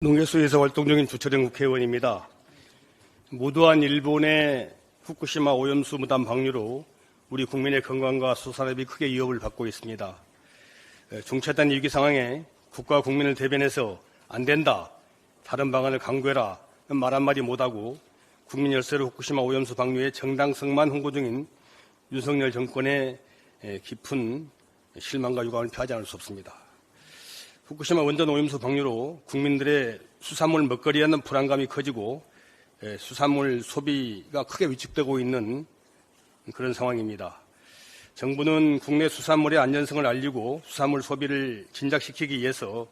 농해수에서 활동 중인 주철영 국회의원입니다. 무도한 일본의 후쿠시마 오염수 무단 방류로 우리 국민의 건강과 수산업이 크게 위협을 받고 있습니다. 에, 중차단 위기 상황에 국가 국민을 대변해서 안 된다, 다른 방안을 강구해라 말 한마디 못하고 국민 열세로 후쿠시마 오염수 방류의 정당성만 홍보 중인 윤석열 정권의 에, 깊은 실망과 유감을 표하지 않을 수 없습니다. 후쿠시마 원전 오염수 방류로 국민들의 수산물 먹거리에 대한 불안감이 커지고 예, 수산물 소비가 크게 위축되고 있는 그런 상황입니다. 정부는 국내 수산물의 안전성을 알리고 수산물 소비를 진작시키기 위해서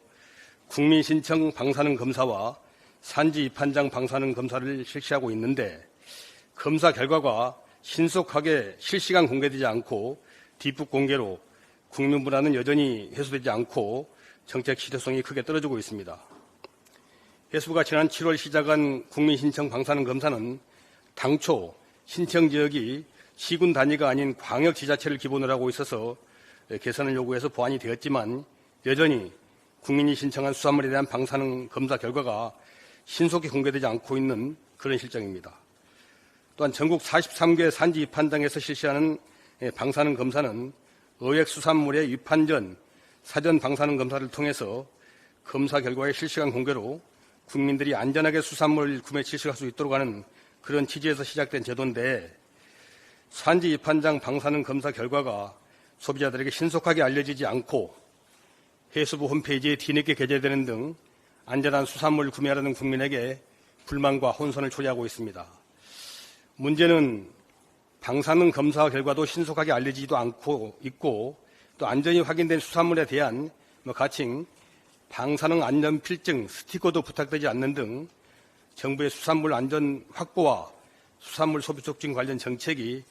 국민 신청 방사능 검사와 산지 입한장 방사능 검사를 실시하고 있는데 검사 결과가 신속하게 실시간 공개되지 않고 뒷북 공개로 국민 불안은 여전히 해소되지 않고 정책 실효성이 크게 떨어지고 있습니다. 해수부가 지난 7월 시작한 국민신청 방사능 검사는 당초 신청 지역이 시군 단위가 아닌 광역 지자체를 기본으로 하고 있어서 개선을 요구해서 보완이 되었지만 여전히 국민이 신청한 수산물에 대한 방사능 검사 결과가 신속히 공개되지 않고 있는 그런 실정입니다. 또한 전국 43개 산지 입한장에서 실시하는 방사능 검사는 어획 수산물의 입한 전 사전 방사능 검사를 통해서 검사 결과의 실시간 공개로 국민들이 안전하게 수산물 구매 실시할 수 있도록 하는 그런 취지에서 시작된 제도인데 산지 입한장 방사능 검사 결과가 소비자들에게 신속하게 알려지지 않고 해수부 홈페이지에 뒤늦게 게재되는 등 안전한 수산물 구매하려는 국민에게 불만과 혼선을 초래하고 있습니다. 문제는 방사능 검사 결과도 신속하게 알려지지도 않고 있고 또 안전이 확인된 수산물에 대한 뭐 가칭 방사능 안전 필증 스티커도 부탁되지 않는 등 정부의 수산물 안전 확보와 수산물 소비 촉진 관련 정책이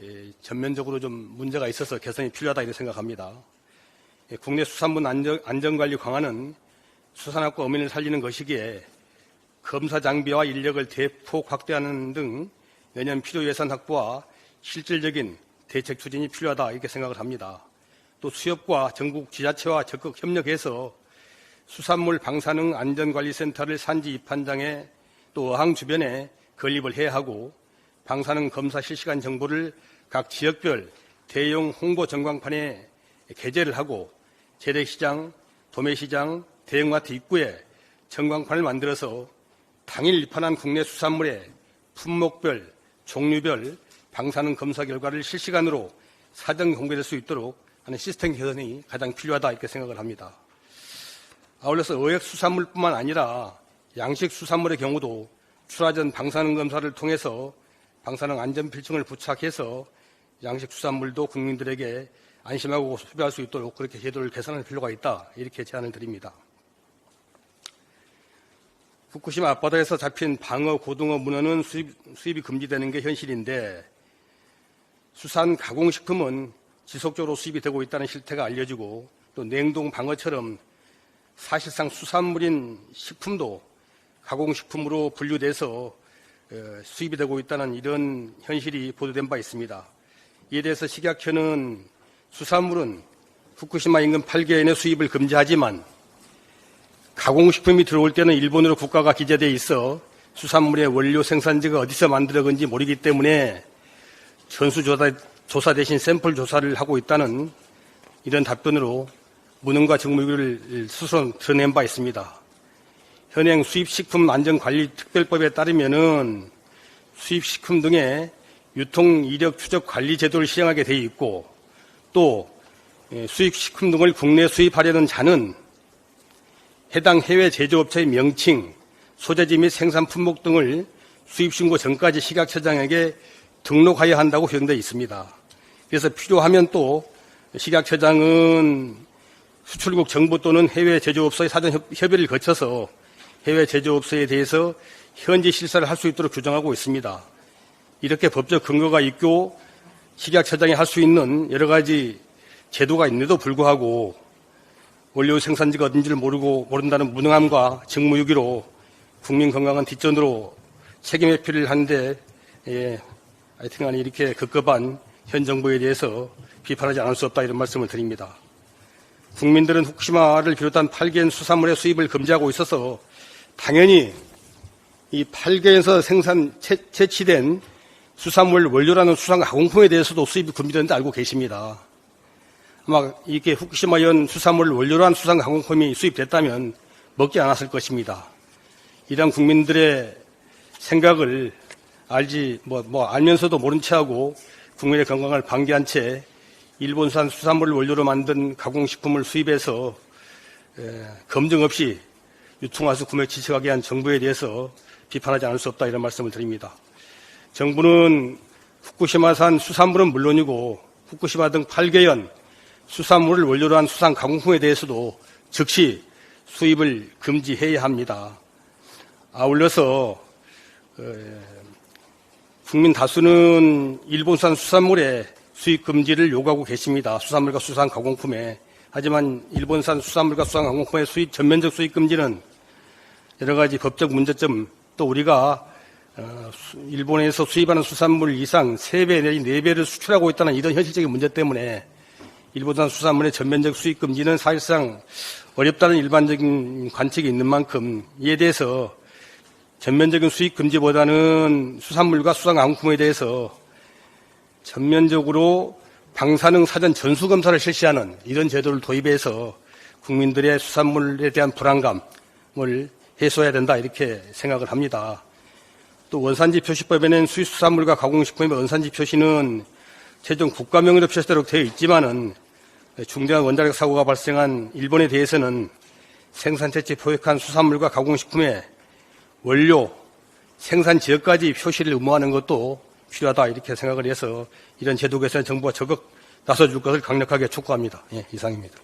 예, 전면적으로 좀 문제가 있어서 개선이 필요하다 이렇게 생각합니다. 예, 국내 수산물 안전, 안전 관리 강화는 수산업과 어민을 살리는 것이기에 검사 장비와 인력을 대폭 확대하는 등 내년 필요 예산 확보와 실질적인 대책 추진이 필요하다 이렇게 생각을 합니다. 또 수협과 전국 지자체와 적극 협력해서 수산물 방사능 안전관리센터를 산지 입한장에 또 어항 주변에 건립을 해야 하고 방사능 검사 실시간 정보를 각 지역별 대형 홍보 전광판에 게재를 하고 재래시장, 도매시장, 대형마트 입구에 전광판을 만들어서 당일 입판한 국내 수산물의 품목별, 종류별 방사능 검사 결과를 실시간으로 사전 공개될 수 있도록 하는 시스템 개선이 가장 필요하다 이렇게 생각을 합니다. 아울러서 어획 수산물뿐만 아니라 양식 수산물의 경우도 출하 전 방사능 검사를 통해서 방사능 안전 필증을 부착해서 양식 수산물도 국민들에게 안심하고 소비할 수 있도록 그렇게 제도를 개선할 필요가 있다 이렇게 제안을 드립니다. 후쿠시마 앞바다에서 잡힌 방어, 고등어, 문어는 수입, 수입이 금지되는 게 현실인데 수산 가공식품은 지속적으로 수입이 되고 있다는 실태가 알려지고 또 냉동 방어처럼 사실상 수산물인 식품도 가공식품으로 분류돼서 어, 수입이 되고 있다는 이런 현실이 보도된 바 있습니다. 이에 대해서 식약처는 수산물은 후쿠시마 인근 8개인의 수입을 금지하지만 가공식품이 들어올 때는 일본으로 국가가 기재되어 있어 수산물의 원료 생산지가 어디서 만들어건지 모르기 때문에 전수조사 조사 대신 샘플 조사를 하고 있다는 이런 답변으로 무능과 정무위를 스스로 드러낸 바 있습니다. 현행 수입식품안전관리특별법에 따르면은 수입식품 등의 유통 이력 추적 관리 제도를 시행하게 돼 있고 또 예, 수입식품 등을 국내 수입하려는 자는 해당 해외 제조업체의 명칭, 소재지 및 생산 품목 등을 수입 신고 전까지 식약처장에게 등록하여야 한다고 규정되어 있습니다. 그래서 필요하면 또 식약처장은 수출국 정부 또는 해외 제조업소의 사전 협의를 거쳐서 해외 제조업소에 대해서 현지 실사를 할 수 있도록 규정하고 있습니다. 이렇게 법적 근거가 있고 식약처장이 할 수 있는 여러 가지 제도가 있는데도 불구하고 원료 생산지가 어딘지를 모르고 모른다는 무능함과 직무유기로 국민 건강은 뒷전으로 책임 회피를 하는데 예, 하여튼간 이렇게 급급한 현 정부에 대해서 비판하지 않을 수 없다 이런 말씀을 드립니다. 국민들은 후쿠시마를 비롯한 8개인 수산물의 수입을 금지하고 있어서 당연히 이 8개에서 생산 채, 채취된 수산물 원료라는 수산 가공품에 대해서도 수입이 금지되는데 알고 계십니다. 아마 이렇게 후쿠시마현 수산물 원료란 수산 가공품이 수입됐다면 먹지 않았을 것입니다. 이런 국민들의 생각을 알지 뭐, 뭐 알면서도 모른 채하고 국민의 건강을 방기한 채 일본산 수산물 원료로 만든 가공식품을 수입해서 에, 검증 없이 유통화수 구매 지척하게 한 정부에 대해서 비판하지 않을 수 없다 이런 말씀을 드립니다. 정부는 후쿠시마산 수산물은 물론이고 후쿠시마 등 8개연 수산물을 원료로 한 수산 가공품에 대해서도 즉시 수입을 금지해야 합니다. 아울러서 어, 국민 다수는 일본산 수산물의 수입 금지를 요구하고 계십니다. 수산물과 수산 가공품에. 하지만 일본산 수산물과 수산 가공품의 수입 전면적 수입 금지는 여러 가지 법적 문제점 또 우리가 어, 수- 일본에서 수입하는 수산물 이상 3배 내지 4배를 수출하고 있다는 이런 현실적인 문제 때문에 일본산 수산물의 전면적 수입 금지는 사실상 어렵다는 일반적인 관측이 있는 만큼 이에 대해서 전면적인 수입 금지보다는 수산물과 수산 가공품에 대해서 전면적으로 방사능 사전 전수 검사를 실시하는 이런 제도를 도입해서 국민들의 수산물에 대한 불안감을 해소해야 된다 이렇게 생각을 합니다. 또 원산지 표시법에는 수입수산물과 가공식품의 원산지 표시는 최종 국가명의로 표시되도록 되어 있지만은 중대한 원자력 사고가 발생한 일본에 대해서는 생산 채취 포획한 수산물과 가공식품의 원료, 생산 지역까지 표시를 의무화하는 것도 필요하다 이렇게 생각을 해서 이런 제도 개선 정부가 적극 나서줄 것을 강력하게 촉구합니다. 예, 이상입니다.